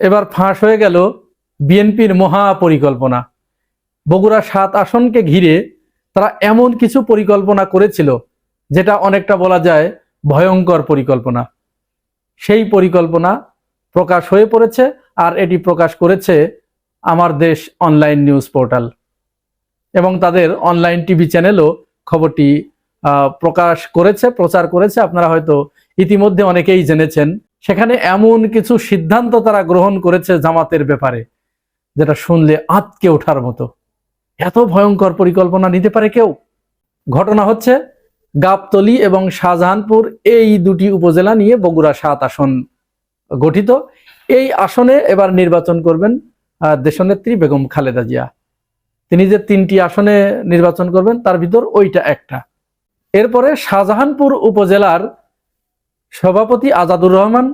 এবার ফাঁস হয়ে গেল বিএনপির মহা পরিকল্পনা বগুড়া সাত আসনকে ঘিরে তারা এমন কিছু পরিকল্পনা করেছিল, যেটা অনেকটা বলা যায় ভয়ঙ্কর পরিকল্পনা। সেই পরিকল্পনা প্রকাশ হয়ে পড়েছে আর এটি প্রকাশ করেছে আমার দেশ অনলাইন নিউজ পোর্টাল। এবং তাদের অনলাইন টিভি চ্যানেলও খবরটি প্রকাশ করেছে, প্রচার করেছে। আপনারা হয়তো ইতিমধ্যে অনেকেই জেনেছেন সেখানে এমন কিছু সিদ্ধান্ত তারা গ্রহণ করেছে জামাতের ব্যাপারে, যেটা শুনলে আঁতকে ওঠার মতো। এত ভয়ঙ্কর পরিকল্পনা নিতে পারে কেউ? ঘটনা হচ্ছে, গাবতলি এবং শাহজাহানপুর এই দুটি উপজেলা নিয়ে বগুড়া সাত আসন গঠিত। এই আসনে এবার নির্বাচন করবেন দেশনেত্রী বেগম খালেদা জিয়া। তিনি যে তিনটি আসনে নির্বাচন করবেন, তার ভিতর ওইটা একটা। এরপরে শাহজাহানপুর উপজেলার সভাপতি আজাদুর রহমান,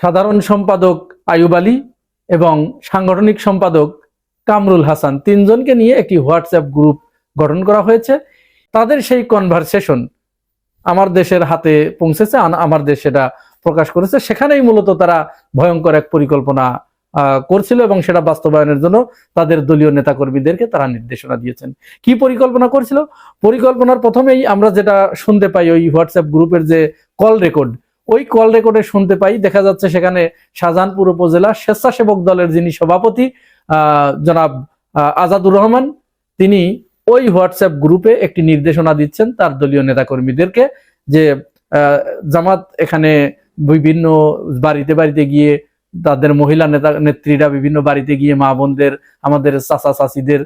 সাধারণ সম্পাদক আয়ুব আলী এবং সাংগঠনিক সম্পাদক কামরুল হাসান তিনজনকে নিয়ে একটি হোয়াটসঅ্যাপ গ্রুপ গঠন করা হয়েছে। তাদের সেই কনভারসেশন আমার দেশের হাতে পৌঁছেছে আমার দেশ সেটা প্রকাশ করেছে। সেখানেই মূলত তারা ভয়ঙ্কর এক পরিকল্পনা করছিল এবং সেটা বাস্তবায়নের জন্য তাদের দলীয় নেতাকর্মীদেরকে তারা নির্দেশনা দিয়েছেন। কি পরিকল্পনা করছিল? পরিকল্পনার প্রথমেই আমরা যেটা শুনতে পাই ওই হোয়াটসঅ্যাপ গ্রুপের যে কল রেকর্ড, ওই কল রেকর্ডে শুনতে পাই, দেখা যাচ্ছে সেখানে শাহজাহানপুর উপজেলা স্বেচ্ছাসেবক দলের যিনি সভাপতি জনাব আজাদুর রহমান, তিনি ওই হোয়াটসঅ্যাপ গ্রুপে একটি নির্দেশনা দিচ্ছেন তার দলীয় নেতাকর্মীদেরকে যে জামাত এখানে বিভিন্ন বাড়িতে বাড়িতে গিয়ে তাদের মহিলা নেতা নেত্রীরা বিভিন্ন বাড়িতে গিয়ে মা বোনদের, আমাদের চাচা চাচিদের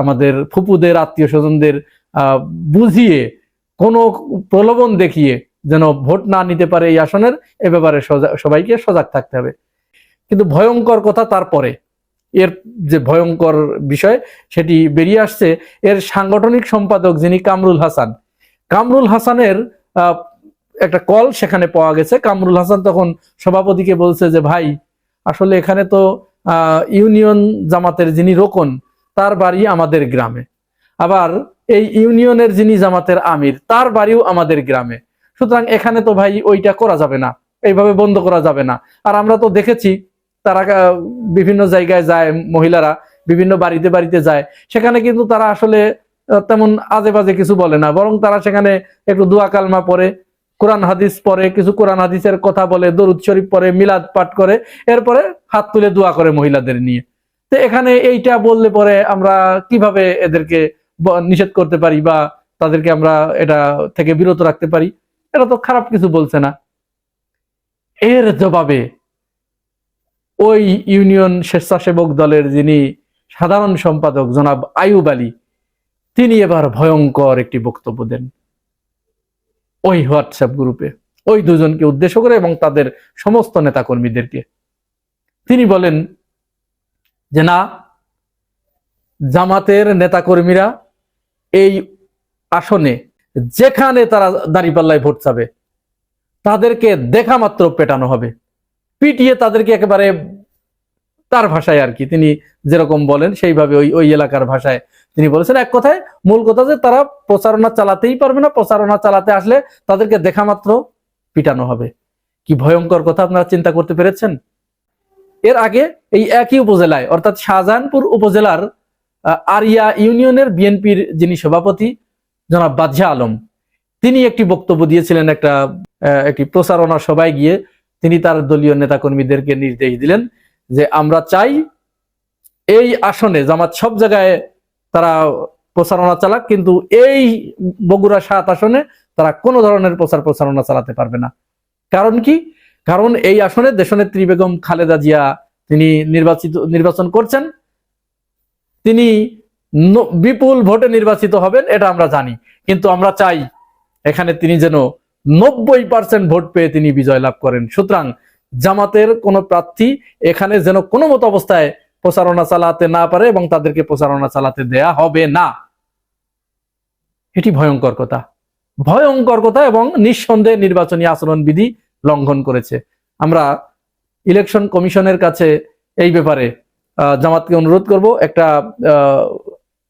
আমাদের ফুপুদের, আত্মীয় স্বজনদের বুঝিয়ে কোনো প্রলোভন দেখিয়ে যেন ভোট না নিতে পারে এই আসনের, এ ব্যাপারে সবাইকে সজাগ থাকতে হবে। কিন্তু ভয়ঙ্কর কথা তারপরে, এর যে ভয়ঙ্কর বিষয় সেটি বেরিয়ে আসছে, এর সাংগঠনিক সম্পাদক যিনি কামরুল হাসান। কামরুল হাসানের একটা কল সেখানে পাওয়া গেছে। কামরুল হাসান তখন সভাপতিকে বলছে যে, ভাই, আসলে এখানে তো ইউনিয়ন জামাতের যিনি রোকন, তার বাড়ি আমাদের গ্রামে। আবার এই ইউনিয়নের যিনি জামাতের আমির, তার বাড়িও আমাদের গ্রামে। সুতরাং এখানে তো ভাই ওইটা করা যাবে না, এইভাবে বন্ধ করা যাবে না। আর আমরা তো দেখেছি, তারা বিভিন্ন জায়গায় যায়, মহিলারা বিভিন্ন বাড়িতে বাড়িতে যায়। সেখানে কিন্তু তারা আসলে তেমন আজে বাজে কিছু বলে না। বরং তারা সেখানে একটু দোয়া কালমা পড়ে কোরআন হাদিস পড়ে, কিছু কোরআন হাদিসের কথা বলে, দরুদ শরীফ পড়ে, মিলাদ পাঠ করে, এরপরে হাত তুলে দোয়া করে মহিলাদের নিয়ে। তো এখানে এইটা বললে পরে আমরা কীভাবে এদেরকে নিষেধ করতে পারি বা তাদেরকে আমরা এটা থেকে বিরত রাখতে পারি? এটা তো খারাপ কিছু বলছে না। এর জবাবে ওই ইউনিয়ন স্বেচ্ছাসেবক দলের যিনি সাধারণ সম্পাদক জনাব আয়ুব আলী, তিনি এবার ভয়ঙ্কর একটি বক্তব্য দেন। ওই হোয়াটসঅ্যাপ গ্রুপে। ওই দুজনকে উদ্দেশ্য করে এবং তাদের সমস্ত নেতাকর্মীদেরকে। তিনি বলেন যে, না, জামাতের নেতাকর্মীরা এই আসনে যেখানে তারা দাঁড়িপাল্লায় ভোট চাবে, তাদেরকে দেখা মাত্র পেটানো হবে। পিটিয়ে তাদেরকে একেবারে তার ভাষায় আর কি, তিনি যেরকম বলেন সেইভাবে ওই ওই এলাকার ভাষায় তিনি বলেছেন, এক কথায় মূল কথা যে তারা প্রচারণা চালাতেই পারবে না, প্রচারণা চালাতে আসলে তাদেরকে দেখা মাত্র পিটানো হবে। কি ভয়ঙ্কর কথা আপনারা চিন্তা করতে পেরেছেন? এর আগে এই একই উপজেলায়, অর্থাৎ শাহজাহানপুর উপজেলার আরিয়া ইউনিয়নের বিএনপির যিনি সভাপতি, জনাব বাদশাহ আলম, তিনি একটি বক্তব্য দিয়েছিলেন একটা একটি প্রচারণা সভায় গিয়ে তিনি তার দলীয় নেতাকর্মীদেরকে নির্দেশ দিলেন যে, আমরা চাই এই আসনে জামাত সব জায়গায় তারা প্রচারণা চালাক, কিন্তু এই বগুড়া সাত আসনে তারা কোনো ধরনের প্রচার প্রচারণা চালাতে পারবে না। কারণ কি? কারণ এই আসনে দেশনেত্রী বেগম খালেদা জিয়া তিনি নির্বাচিত, নির্বাচন করছেন। তিনি বিপুল ভোটে নির্বাচিত হবেন, এটা আমরা জানি। কিন্তু আমরা চাই এখানে তিনি যেন নব্বই পার্সেন্ট ভোট পেয়ে তিনি বিজয় লাভ করেন। সুতরাং জামাতের কোন প্রার্থী এখানে যেন কোনো মতো অবস্থায় প্রচারণা চালাতে না পারে এবং তাদেরকে প্রচারণা চালাতে দেয়া হবে না। এটি ভয়ঙ্কর কথা। ভয়ঙ্কর কথা এবং নিঃসন্দেহে নির্বাচনী আচরণ বিধি লঙ্ঘন করেছে। আমরা ইলেকশন কমিশনের কাছে এই ব্যাপারে জামাতকে অনুরোধ করব, একটা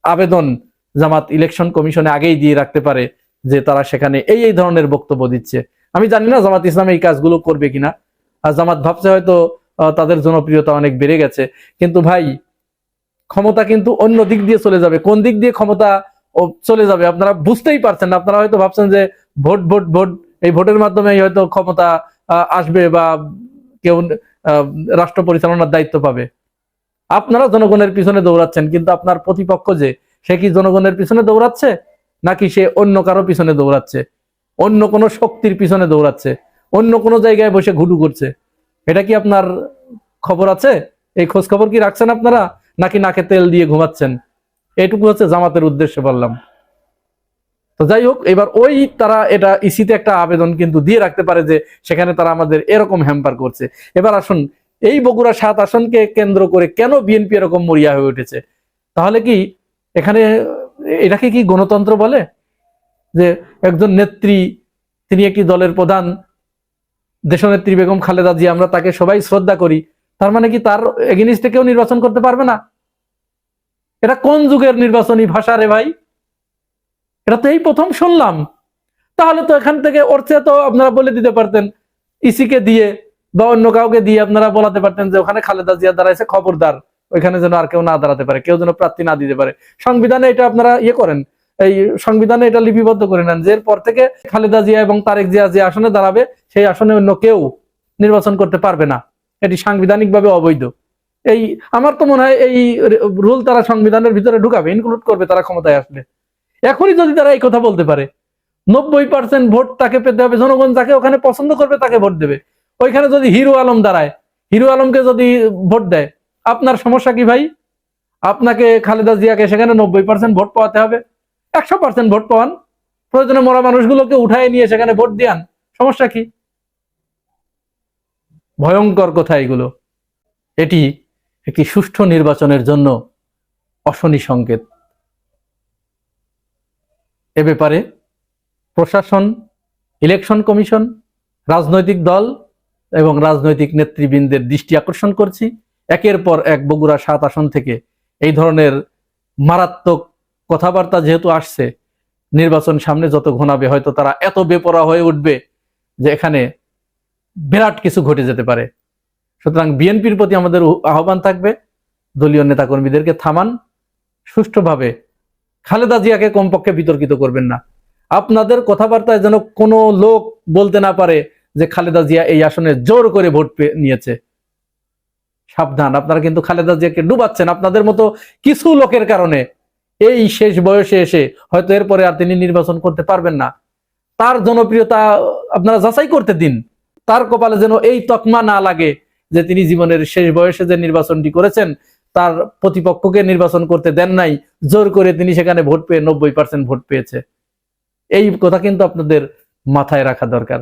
আবেদন জামাত ইলেকশন কমিশনে আগেই দিয়ে রাখতে পারে যে তারা সেখানে এই এই ধরনের বক্তব্য দিচ্ছে। আমি জানি না জামাত ইসলাম এই কাজগুলো করবে কিনা। আর জামাত ভাবছে হয়তো তাদের জনপ্রিয়তা অনেক বেড়ে গেছে। কিন্তু ভাই, ক্ষমতা কিন্তু অন্য দিক দিয়ে চলে যাবে। কোন দিক দিয়ে ক্ষমতা চলে যাবে আপনারা বুঝতেই পারছেন না। আপনারা হয়তো ভাবছেন যে ভোট ভোট ভোট, এই ভোটের মাধ্যমে হয়তো ক্ষমতা আসবে বা কেউ রাষ্ট্র পরিচালনার দায়িত্ব পাবে। আপনারা জনগণের পিছনে দৌড়াচ্ছেন, কিন্তু আপনার প্রতিপক্ষ যে, সে কি জনগণের পিছনে দৌড়াচ্ছে? নাকি সে অন্য কারও পিছনে দৌড়াচ্ছে? অন্য কোনো শক্তির পিছনে দৌড়াচ্ছে? অন্য কোনো জায়গায় বসে ঘুটু করছে? এটা কি আপনার খবর আছে? এই খোঁজ খবর কি রাখছেন আপনারা, নাকি নাকে তেল দিয়ে ঘুমাচ্ছেন? এটুকু হচ্ছে জামাতের উদ্দেশ্যে বললাম। তো যাই হোক, এবার ওই তারা এটা ইসিতে একটা আবেদন কিন্তু দিয়ে রাখতে পারে যে সেখানে তারা আমাদের এরকম হ্যাম্পার করছে। এবার আসুন, এই বগুড়া সাত আসনকে কেন্দ্র করে কেন বিএনপি এরকম মরিয়া হয়ে উঠেছে? তাহলে কি এখানে, এটাকে কি গণতন্ত্র বলে? যে একজন নেত্রী, তিনি একটি দলের প্রধান দেশনেত্রী বেগম খালেদা জিয়া, আমরা তাকে সবাই শ্রদ্ধা করি। তার মানে কি তার এগেনিস্টে কেউ নির্বাচন করতে পারবে না? এটা কোন যুগের নির্বাচনী ভাষা রে ভাই? এটা তো এই প্রথম শুনলাম। তাহলে তো এখান থেকে চেয়ে তো আপনারা বলে দিতে পারতেন, ইসিকে দিয়ে বা অন্য কাউকে দিয়ে আপনারা বলাতে পারতেন যে ওখানে খালেদা জিয়া দাঁড়াইছে, খবরদার। ওইখানে যেন আর কেউ না দাঁড়াতে পারে, কেউ যেন প্রার্থী না দিতে পারে। সংবিধানে এটা আপনারা ইয়ে করেন এই সংবিধানে এটা লিপিবদ্ধ করে নেন, যে এরপর থেকে খালেদা জিয়া এবং তারেক জিয়া যে আসনে দাঁড়াবে, সেই আসনে অন্য কেউ নির্বাচন করতে পারবে না। এটি সাংবিধানিকভাবে অবৈধ। এই, আমার তো মনে হয় এই রুল তারা সংবিধানের ভিতরে ঢুকাবে ইনক্লুড করবে তারা ক্ষমতায় আসলে। এখনই যদি তারা এই কথা বলতে পারে, নব্বই পার্সেন্ট ভোট তাকে পেতে হবে, জনগণ যাকে ওখানে পছন্দ করবে তাকে ভোট দেবে। ওইখানে যদি হিরো আলম দাঁড়ায়, হিরো আলমকে যদি ভোট দেয়, আপনার সমস্যা কি ভাই? আপনাকে খালেদা জিয়াকে সেখানে নব্বই পার্সেন্ট ভোট পাওয়াতে হবে। একশো পার্সেন্ট ভোট পাওয়ান। প্রয়োজনে মরা মানুষগুলোকে উঠায় নিয়ে সেখানে ভোট দিয়ান। সমস্যা কি? ভয়ঙ্কর কথা এগুলো। এটি একটি সুষ্ঠু নির্বাচনের জন্য অশনি সংকেত। এ ব্যাপারে প্রশাসন, ইলেকশন কমিশন, রাজনৈতিক দল এবং রাজনৈতিক নেতৃবৃন্দের দৃষ্টি আকর্ষণ করছি। একের পর এক বগুড়া সাত আসন থেকে এই ধরনের মারাত্মক কথাবার্তা যেহেতু আসছে, নির্বাচন সামনে যত ঘনাবে, হয়তো তারা এত বেপরা হয়ে উঠবে যে এখানে বিরাট কিছু ঘটে যেতে পারে। সুতরাং বিএনপির প্রতি আমাদের আহ্বান থাকবে, দলীয় নেতাকর্মীদেরকে থামান, সুষ্ঠুভাবে খালেদা জিয়াকে কমপক্ষে বিতর্কিত করবেন না। আপনাদের কথাবার্তায় যেন কোনো লোক বলতে না পারে যে খালেদা জিয়া এই আসনে জোর করে ভোট নিয়েছে। সাবধান, আপনারা কিন্তু খালেদা জিয়াকে ডুবাচ্ছেন। আপনাদের মতো কিছু লোকের কারণে এই শেষ বয়সে এসে হয়তো এরপরে আর তিনি নির্বাচন করতে পারবেন না। তার জনপ্রিয়তা আপনারা যাচাই করতে দিন। তার কপালে যেন এই তকমা না লাগে যে তিনি জীবনের শেষ বয়সে যে নির্বাচনটি করেছেন, তার প্রতিপক্ষকে নির্বাচন করতে দেন নাই, জোর করে তিনি সেখানে ভোট পেয়ে নব্বই পার্সেন্ট ভোট পেয়েছে। এই কথা কিন্তু আপনাদের মাথায় রাখা দরকার।